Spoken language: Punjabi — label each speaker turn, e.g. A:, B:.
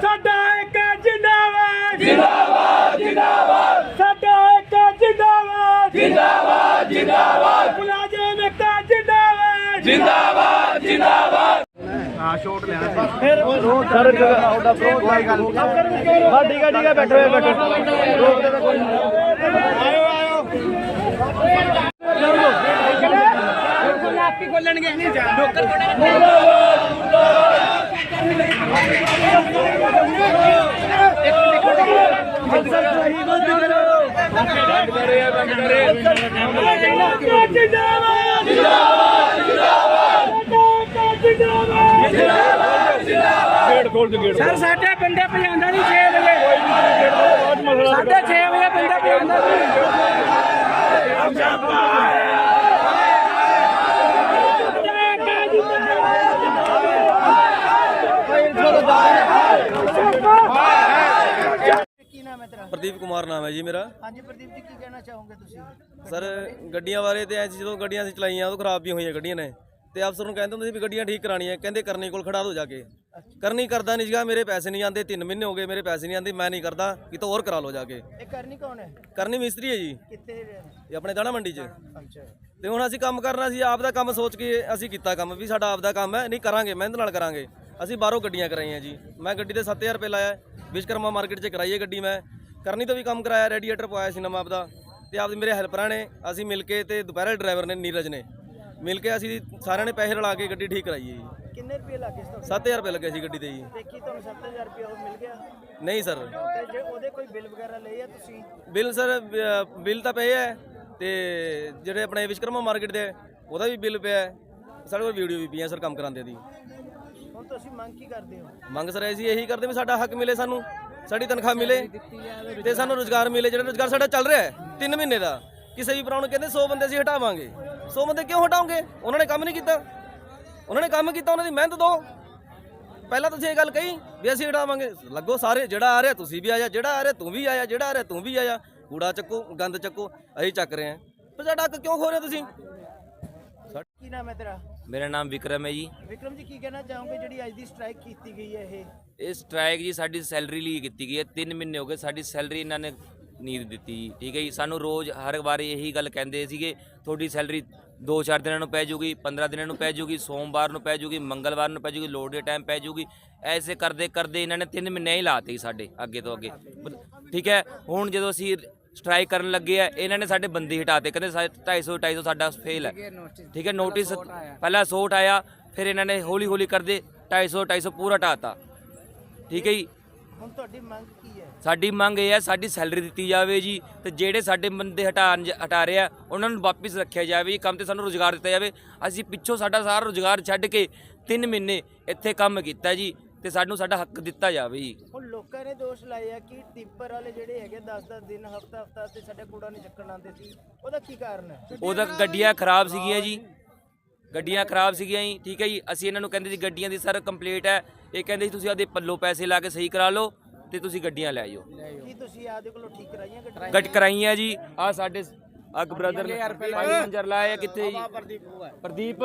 A: ਸਾਡਾ ਇੱਕ ਜਿੰਦਾਬਾਦ। ਜਿੰਦਾਬਾਦ ਜਿੰਦਾਬਾਦ। ਸਾਡਾ ਇੱਕ ਜਿੰਦਾਬਾਦ। ਜਿੰਦਾਬਾਦ ਜਿੰਦਾਬਾਦ। ਮੁਲਾਜ਼ਮ ਇੱਕ ਜਿੰਦਾਬਾਦ। ਜਿੰਦਾਬਾਦ ਜਿੰਦਾਬਾਦ। ਜਿੰਦਾਬਾਦ ਜਿੰਦਾਬਾਦ।
B: ਸਰ ਸਾਡੇ ਬੰਦੇ ਪਜਾਂਦਾ ਨਹੀਂ 6 ਵਜੇ। ਸਾਢੇ 6 ਵਜੇ ਬੰਦੇ ਪਜਾਂਦਾ ਸੀ
C: ਕੀ ਨਾਮ ਹੈ ਤੇਰਾ
D: ਪ੍ਰਦੀਪ ਕੁਮਾਰ ਨਾਮ ਹੈ ਜੀ ਮੇਰਾ।
C: ਹਾਂਜੀ ਪ੍ਰਦੀਪ ਜੀ ਕੀ ਕਹਿਣਾ ਚਾਹੋਗੇ ਤੁਸੀਂ?
D: ਸਰ ਗੱਡੀਆਂ ਬਾਰੇ ਤੇ ਐਂ ਸੀ ਜਦੋਂ ਗੱਡੀਆਂ ਅਸੀਂ ਚਲਾਈਆਂ ਉਹ ਖਰਾਬ ਵੀ ਹੋਈਆਂ ਗੱਡੀਆਂ ਨੇ। ਤੇ ਅਫਸਰ ਨੂੰ ਕਹਿੰਦੇ ਹੁੰਦੇ ਸੀ ਵੀ ਗੱਡੀਆਂ ਠੀਕ ਕਰਾਣੀਆਂ ਕਹਿੰਦੇ ਕਰਨੀ ਕੋਲ ਖੜਾ ਦੋ ਜਾ ਕੇ। ਕਰਨੀ ਕਰਦਾ ਨਹੀਂ ਸੀਗਾ ਮੇਰੇ ਪੈਸੇ ਨਹੀਂ ਆਉਂਦੇ 3 ਮਹੀਨੇ ਹੋ ਗਏ ਮੇਰੇ ਪੈਸੇ ਨਹੀਂ ਆਉਂਦੇ ਮੈਂ ਨਹੀਂ ਕਰਦਾ ਕਿਤੋਂ ਹੋਰ ਕਰਾ ਲਓ ਜਾ ਕੇ।
C: ਇਹ ਕਰਨੀ ਕੌਣ ਹੈ?
D: ਕਰਨੀ ਮਿਸਤਰੀ ਹੈ ਜੀ।
C: ਕਿੱਥੇ
D: ਇਹ ਆਪਣੇ ਦਾਣਾ ਮੰਡੀ 'ਚ।
C: ਅੱਛਾ।
D: ਤੇ ਹੁਣ ਅਸੀਂ ਕੰਮ ਕਰਨਾ ਸੀ ਆਪ ਦਾ ਕੰਮ ਸੋਚ ਕੇ ਅਸੀਂ ਕੀਤਾ ਕੰਮ ਵੀ ਸਾਡਾ ਆਪ ਦਾ ਕੰਮ ਹੈ ਨਹੀਂ ਕਰਾਂਗੇ ਮਿਹਨਤ ਨਾਲ ਕਰਾਂਗੇ। ਅਸੀਂ ਬਾਹਰੋਂ ਗੱਡੀਆਂ ਕਰਾਈਆਂ ਜੀ। ਮੈਂ ਗੱਡੀ ਤੇ 7000 ਰੁਪਏ ਲਾਇਆ ਵਿਸ਼ਕਰਮਾ ਮਾਰਕੀਟ 'ਚ ਕਰਾਈ ਹੈ ਗੱਡੀ ਮੈਂ। ਕਰਨੀ ਤੋਂ ਵੀ ਕੰਮ ਕਰਾਇਆ ਰੈਡੀਏਟਰ ਪਵਾਇਆ ਸੀ ਨਵਾਂ ਆਪਦਾ ਤੇ ਆਪਦੇ ਮੇਰੇ ਹੈਲਪਰਾਂ ਨੇ ਅਸੀਂ ਮਿਲ ਕੇ ਤੇ ਦੁਪਹਿਰੇ ਡਰਾਈਵਰ ਨੇ ਨੀਰਜ ਨੇ। ਮਿਲ ਕੇ ਅਸੀਂ ਸਾਰਿਆਂ ਨੇ ਪੈਸੇ ਰਲਾ ਕੇ ਗੱਡੀ ਠੀਕ ਕਰਾਈ ਹੈ ਜੀ।
C: ਕਿੰਨੇ ਰੁਪਏ ਲੱਗੇ ਸੀ ਤੁਹਾਨੂੰ
D: 7000 ਰੁਪਏ ਲੱਗੇ ਸੀ ਗੱਡੀ ਤੇ ਜੀ।
C: ਕੀ ਤੁਹਾਨੂੰ 7000 ਰੁਪਏ ਉਹ ਮਿਲ ਗਿਆ?
D: ਨਹੀਂ ਸਰ।
C: ਤੇ ਜੇ ਉਹਦੇ ਕੋਈ ਬਿੱਲ ਵਗੈਰਾ ਲਏ ਆ ਤੁਸੀਂ?
D: ਬਿੱਲ ਸਰ ਬਿੱਲ ਤਾਂ ਪਏ ਹੈ ਤੇ ਜਿਹੜੇ ਆਪਣੇ ਵਿਸ਼ਕਰਮਾ ਮਾਰਕੀਟ ਦੇ ਉਹਦਾ ਵੀ ਬਿੱਲ ਪਿਆ ਸਾਡੇ ਕੋਲ ਵੀਡੀਓ ਵੀ ਪਈਆਂ ਸਰ ਕੰਮ ਕਰਾਉਂਦੇ ਦੀ।
C: ਹੁਣ ਤੁਸੀਂ ਮੰਗ ਕੀ ਕਰਦੇ ਹੋ?
D: ਮੰਗ ਸਰ ਅਸੀਂ ਇਹੀ ਕਰਦੇ ਵੀ ਸਾਡਾ ਹੱਕ ਮਿਲੇ ਸਾਨੂੰ। ਸਾਡੀ ਤਨਖਾਹ ਮਿਲੇ ਤੇ ਸਾਨੂੰ ਰੋਜ਼ਗਾਰ ਮਿਲੇ, ਜਿਹੜਾ ਰੋਜ਼ਗਾਰ ਸਾਡਾ ਚੱਲ ਰਿਹਾ ਹੈ 3 ਮਹੀਨੇ ਦਾ। ਕਿਸੇ ਵੀ ਭਰਾ ਨੂੰ ਕਹਿੰਦੇ 100 ਬੰਦੇ ਅਸੀਂ ਹਟਾਵਾਂਗੇ। 100 ਬੰਦੇ ਕਿਉਂ ਹਟਾਉਂਗੇ ਉਹਨਾਂ ਨੇ ਕੰਮ ਨਹੀਂ ਕੀਤਾ। ਉਹਨਾਂ ਨੇ ਕੰਮ ਕੀਤਾ, ਉਹਨਾਂ ਦੀ ਮਿਹਨਤ ਦੋ। ਪਹਿਲਾਂ ਤੁਸੀਂ ਇਹ ਗੱਲ ਕਹੀ ਵੀ ਅਸੀਂ ਹਟਾਵਾਂਗੇ। ਲੱਗੋ ਸਾਰੇ, ਜਿਹੜਾ ਆ ਰਿਹਾ ਤੁਸੀਂ ਵੀ ਆਇਆ, ਜਿਹੜਾ ਆ ਰਿਹਾ ਤੂੰ ਵੀ ਆਇਆ, ਜਿਹੜਾ ਆ ਰਿਹਾ ਤੂੰ ਵੀ ਆਇਆ। ਕੂੜਾ ਚੱਕੋ, ਗੰਦ ਚੱਕੋ, ਅਸੀਂ ਚੱਕ ਰਹੇ ਹਾਂ। ਪਰ ਸਾਡਾ ਹੱਕ ਕਿਉਂ ਖੋ ਰਹੇ ਤੁਸੀਂ?
C: ਕੀ ਨਾਮ ਹੈ ਤੇਰਾ?
E: ਮੇਰਾ ਨਾਮ ਵਿਕਰਮ ਹੈ ਜੀ।
C: ਵਿਕਰਮ ਜੀ ਕੀ ਕਹਿਣਾ ਚਾਹੋਗੇ ਜਿਹੜੀ ਅੱਜ ਦੀ ਸਟ੍ਰਾਈਕ ਕੀਤੀ ਗਈ ਹੈ ਇਹ?
E: ਇਹ ਸਟ੍ਰਾਈਕ ਜੀ ਸਾਡੀ ਸੈਲਰੀ ਲਈ ਕੀਤੀ ਗਈ ਹੈ। 3 ਮਹੀਨੇ ਹੋ ਗਏ ਸਾਡੀ ਸੈਲਰੀ ਇਹਨਾਂ ਨੇ ਨਹੀਂ ਦਿੱਤੀ ਜੀ ਠੀਕ ਹੈ ਜੀ। ਸਾਨੂੰ ਰੋਜ਼ ਹਰ ਵਾਰੀ ਇਹੀ ਗੱਲ ਕਹਿੰਦੇ ਸੀਗੇ ਤੁਹਾਡੀ ਸੈਲਰੀ 2-4 ਦਿਨਾਂ ਨੂੰ ਪੈ ਜੂਗੀ 15 ਦਿਨਾਂ ਨੂੰ ਪੈ ਜੂਗੀ ਸੋਮਵਾਰ ਨੂੰ ਪੈ ਜੂਗੀ ਮੰਗਲਵਾਰ ਨੂੰ ਪੈ ਜੂਗੀ ਲੋਡ ਦੇ ਟਾਈਮ ਪੈ ਜੂਗੀ ਐਸੇ ਕਰਦੇ ਕਰਦੇ ਇਹਨਾਂ ਨੇ 3 ਮਹੀਨੇ ਹੀ ਲਾਤੇ ਸਾਡੇ ਅੱਗੇ ਤੋਂ ਅੱਗੇ। ਠੀਕ ਹੈ ਹੁਣ ਜਦੋਂ ਅਸੀਂ ਸਟ੍ਰਾਈਕ ਕਰਨ ਲੱਗੇ ਆ ਇਹਨਾਂ ਨੇ ਸਾਡੇ ਬੰਦੇ ਹਟਾਤੇ ਕਹਿੰਦੇ 250 250 ਸਾਡਾ ਫੇਲ ਹੈ। ਠੀਕ ਹੈ ਨੋਟਿਸ ਪਹਿਲਾਂ 100 ਆਇਆ ਫਿਰ ਇਹਨਾਂ ਨੇ ਹੌਲੀ ਹੌਲੀ ਕਰਦੇ 250 250 ਪੂਰਾ ਹਟਾਤਾ। ਠੀਕ ਹੈ ਜੀ?
C: ਹੁਣ ਤੁਹਾਡੀ ਮੰਗ ਕੀ ਹੈ?
E: ਸਾਡੀ ਮੰਗ ਇਹ ਹੈ ਸਾਡੀ ਸੈਲਰੀ ਦਿੱਤੀ ਜਾਵੇ ਜੀ ਤੇ ਜਿਹੜੇ ਸਾਡੇ ਬੰਦੇ ਹਟਾਣ ਹਟਾ ਰਹੇ ਉਹਨਾਂ ਨੂੰ ਵਾਪਿਸ ਰੱਖਿਆ ਜਾਵੇ ਜੀ ਕੰਮ ਤੇ ਸਾਨੂੰ ਰੋਜ਼ਗਾਰ ਦਿੱਤਾ ਜਾਵੇ। ਅਸੀਂ ਪਿੱਛੋਂ ਸਾਡਾ ਸਾਰਾ ਰੋਜ਼ਗਾਰ ਛੱਡ ਕੇ 3 ਮਹੀਨੇ ਇੱਥੇ ਕੰਮ ਕੀਤਾ ਜੀ। ਤੇ ਸਾਨੂੰ ਸਾਡਾ ਹੱਕ ਦਿੱਤਾ ਜਾਵੇ। ਜੀ
C: ਹੁਣ ਲੋਕਾਂ ਨੇ ਦੋਸ਼ ਲਾਏ ਆ ਕਿ ਟਿੱਪਰ ਵਾਲੇ ਜਿਹੜੇ ਹੈਗੇ 10-10 ਦਿਨ ਹਫਤਾ ਹਫਤਾ ਤੇ ਸਾਡੇ ਕੂੜਾ ਨਹੀਂ ਚੱਕਣ ਆਉਂਦੇ ਸੀ। ਉਹਦਾ ਕੀ ਕਾਰਨ ਹੈ?
E: ਉਹਦਾ ਗੱਡੀਆਂ ਖਰਾਬ ਸੀਗੀਆਂ ਜੀ। ਗੱਡੀਆਂ ਖਰਾਬ ਸੀਗੀਆਂ ਜੀ ਠੀਕ ਹੈ ਜੀ। ਅਸੀਂ ਇਹਨਾਂ ਨੂੰ ਕਹਿੰਦੇ ਸੀ ਗੱਡੀਆਂ ਦੀ ਸਰ ਕੰਪਲੀਟ ਹੈ। ਇਹ ਕਹਿੰਦੇ ਸੀ ਤੁਸੀਂ ਆਦੇ ਪੱਲੋ ਪੈਸੇ ਲਾ ਕੇ ਸਹੀ ਕਰਾ ਲਓ ਤੇ ਤੁਸੀਂ ਗੱਡੀਆਂ ਲੈ ਜਾਓ
C: ਕੀ ਤੁਸੀਂ ਆਪਦੇ ਕੋਲੋਂ ਠੀਕ ਕਰਾਈਆਂ ਗੱਡੀਆਂ?
E: ਗੱਟ ਕਰਾਈਆਂ ਜੀ। ਆ ਸਾਡੇ ਅਗ ਬ੍ਰਦਰ ਨੇ 5 ਮੰਜਰ ਲਾਏ। ਆ ਕਿੱਥੇ ਜੀ? ਪ੍ਰਦੀਪ?